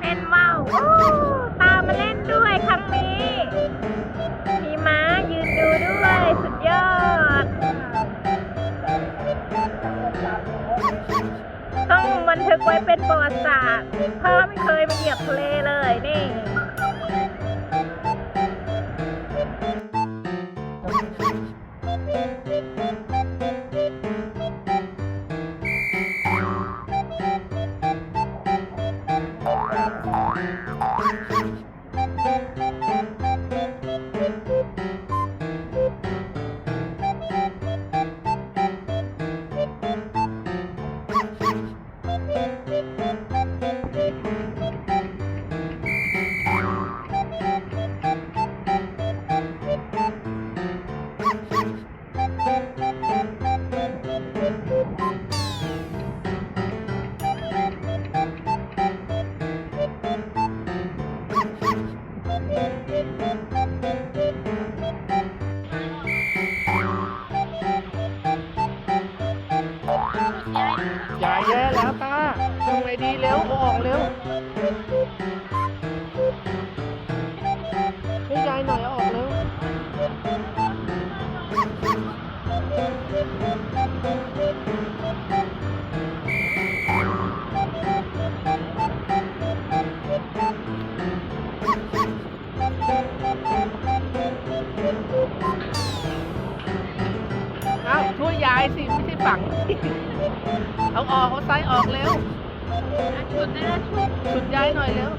เล่นว่าวโอ้ตามมาเล่นด้วยครั้งนี้มีม้ายืนดูด้วย สุดยอด ต้องบันทึกไว้เป็นประวัติศาสตร์เพราะไม่เคยมาเหยียบทะเลเลยนี่ Wow. ทำไงดีเร็วออกเร็วช่วยยายหน่อยอออกเร็วเอาช่วยยายสิ ไม่ใช่ฝัง เอาออกเอาไส้ออกเร็ว ชุดได้แล้วชุดชุดย้ายหน่อยแล้ว